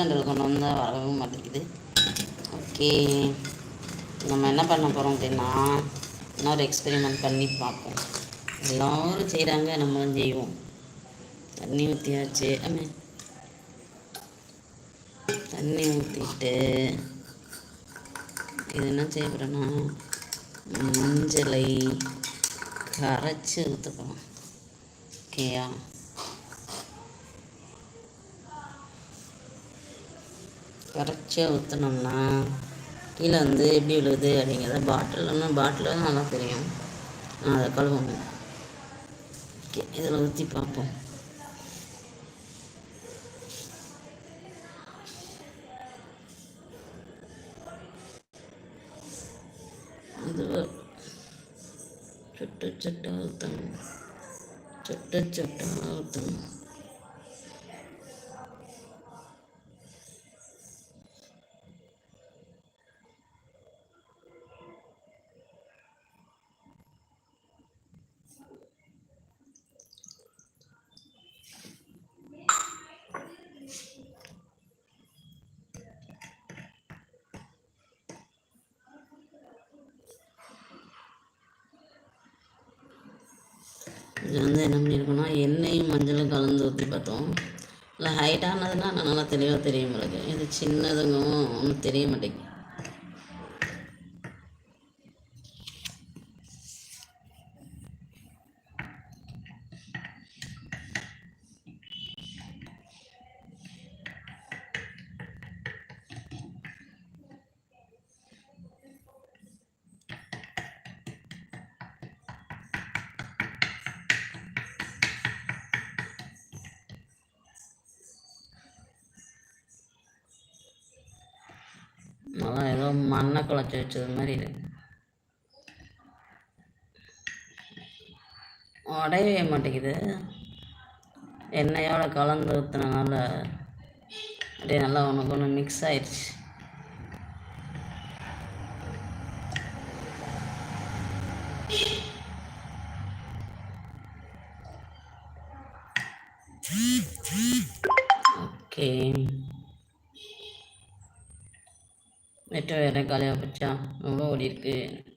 கொண்டு வந்தால் வரவே மாட்டேங்குது. ஓகே. நம்ம என்ன பண்ண போகிறோம் அப்படின்னா இன்னொரு எக்ஸ்பெரிமெண்ட் பண்ணி பார்ப்போம். எல்லோரும் செய்கிறாங்க நம்மளும் செய்வோம். தண்ணி ஊற்றியாச்சு அம்மே தண்ணி ஊற்றிட்டு இது என்ன செய்ய மஞ்சளை கரைச்சி ஊற்றுப்போம் ஓகேயா? கரைச்சியாக ஊற்றினோம்னா கீழே வந்து எப்படி விழுகுது அப்படிங்கிறத பாட்டில்னா பாட்டில் நல்லா தெரியும். நான் அதை கழுவணும் ஓகே இதில் ஊற்றி பார்ப்போம். இது சுட்டு சுட்டு ஊற்றணும் சுட்டு சுட்டு ஊற்றணும் இது வந்து என்ன பண்ணியிருக்கோன்னா எண்ணெயும் மஞ்சளும் கலந்து ஊற்றி பார்த்தோம். இல்லை ஹைட்டானதுன்னா நான் நல்லா தெளிவாக தெரியும் உங்களுக்கு. இது சின்னதுங்கவும் ஒன்றும் தெரிய மாட்டேங்குது. அதான் ஏதோ மண்ணை குழச்சி வச்சது மாதிரி இருக்கு. உடையவே மாட்டேங்குது. எண்ணெயோட கலந்து ஊற்றுனனால அப்படியே நல்லா ஒன்றுக்கு ஒன்று மிக்ஸ் ஆயிடுச்சு. ஓகே நெட்டு வேறு காலியாக போச்சா ரொம்ப ஓடி இருக்குது